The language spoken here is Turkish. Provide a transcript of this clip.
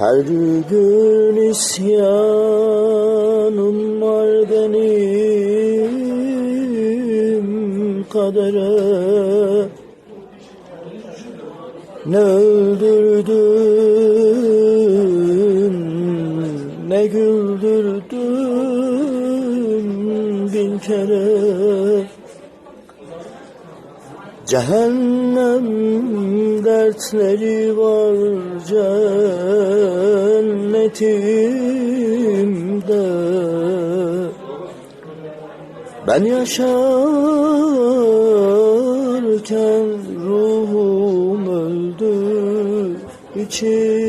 Her gün isyanım var benim kadere. Ne öldürdün ne güldürdün bin kere Cehennem dertleri var cennetimde. Ben yaşarken ruhum öldü içimde